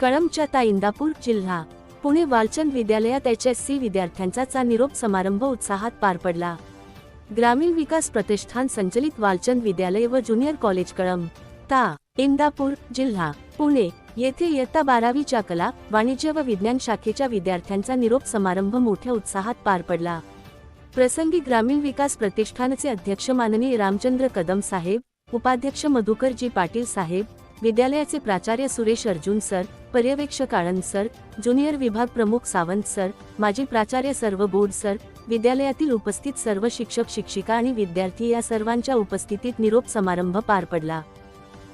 कळमच्या ता इंदापूर जिल्हा. पुणे वालचंद विद्यालयात एच एस सी विद्यार्थ्यांचा निरोप समारंभ उत्साहात पार पडला. ग्रामीण विकास प्रतिष्ठान संचलित वालचंद विद्यालय व ज्युनियर कॉलेज कळम ता. इंदापूर जिल्हा. पुणे. येथे इयत्ता बारावीच्या कला वाणिज्य व विज्ञान शाखेच्या विद्यार्थ्यांचा निरोप समारंभ मोठ्या उत्साहात पार पडला. प्रसंगी ग्रामीण विकास प्रतिष्ठानचे अध्यक्ष माननीय रामचंद्र कदम साहेब उपाध्यक्ष मधुकरजी पाटील साहेब विद्यालयाचे प्राचार्य सुरेश अर्जुन सर पर्यवेक्षक आळंद सर ज्युनियर विभाग प्रमुख सावंत सर माजी प्राचार्य सर्व बोर्ड सर विद्यालयातील उपस्थित सर्व शिक्षक शिक्षिका आणि विद्यार्थी या सर्वांच्या उपस्थितीत निरोप समारंभ पार पडला.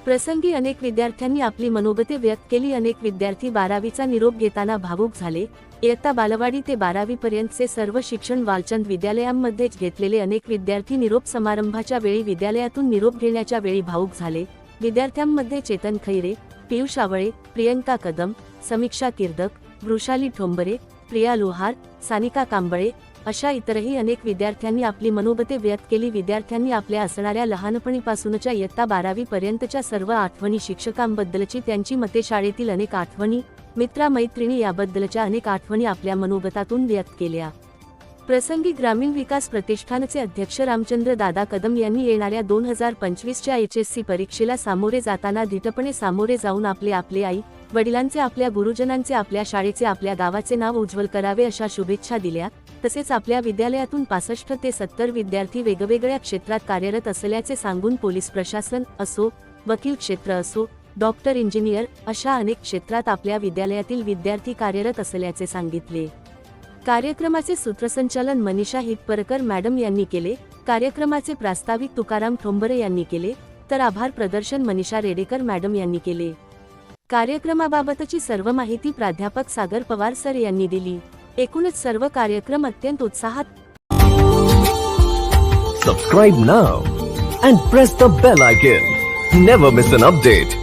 प्रसंगी अनेक विद्यार्थ्यांनी आपली मनोगते व्यक्त केली. अनेक विद्यार्थी बारावीचा निरोप घेताना भावुक झाले. इयत्ता बालवाडी ते बारावी पर्यंतचे सर्व शिक्षण वालचंद विद्यालयांमध्येच घेतलेले अनेक विद्यार्थी निरोप समारंभाच्या वेळी विद्यालयातून निरोप घेण्याच्या वेळी भावुक झाले. विद्यार्थ्यांमध्ये चेतन खैरे पियुष आवळे प्रियंका कदम समीक्षा तिर्दक वृषाली ठोंबरे प्रिया लोहार सानिका कांबळे अशा इतरही अनेक विद्यार्थ्यांनी आपली मनोगते व्यक्त केली. विद्यार्थ्यांनी आपल्या असणाऱ्या लहानपणीपासूनच्या इयत्ता बारावी पर्यंतच्या सर्व आठवणी शिक्षकांबद्दलची त्यांची मते शाळेतील अनेक आठवणी मित्रामैत्रिणी याबद्दलच्या अनेक आठवणी आपल्या मनोगतातून व्यक्त केल्या. प्रसंगी ग्रामीण विकास प्रतिष्ठानचे अध्यक्ष रामचंद्र दादा कदम यांनी येणाऱ्या दोन हजार पंचवीसच्या एच एस सी परीक्षेला सामोरे जाताना धीटपणे सामोरे जाऊन आपले आपले आई वडिलांचे आपल्या गुरुजनांचे आपल्या शाळेचे आपल्या गावाचे नाव उज्ज्वल करावे अशा शुभेच्छा दिल्या. तसेच आपल्या विद्यालयातून पासष्ट ते सत्तर विद्यार्थी वेगवेगळ्या क्षेत्रात कार्यरत असल्याचे सांगून पोलीस प्रशासन असो वकील क्षेत्र असो डॉक्टर इंजिनियर अशा अनेक क्षेत्रात आपल्या विद्यालयातील विद्यार्थी कार्यरत असल्याचे सांगितले. कार्यक्रमाचे सूत्रसंचालन मनीषा हितपरकर मॅडम यांनी केले. कार्यक्रमाचे प्रास्ताविक तुकाराम ठोंबरे यांनी केले. तर आभार प्रदर्शन मनीषा रेडेकर मॅडम यांनी केले. कार्यक्रमाबाबतची सर्व माहिती प्राध्यापक सागर पवार सर यांनी दिली. एकूणच सर्व कार्यक्रम अत्यंत उत्साहात subscribe now and press the bell icon never miss an update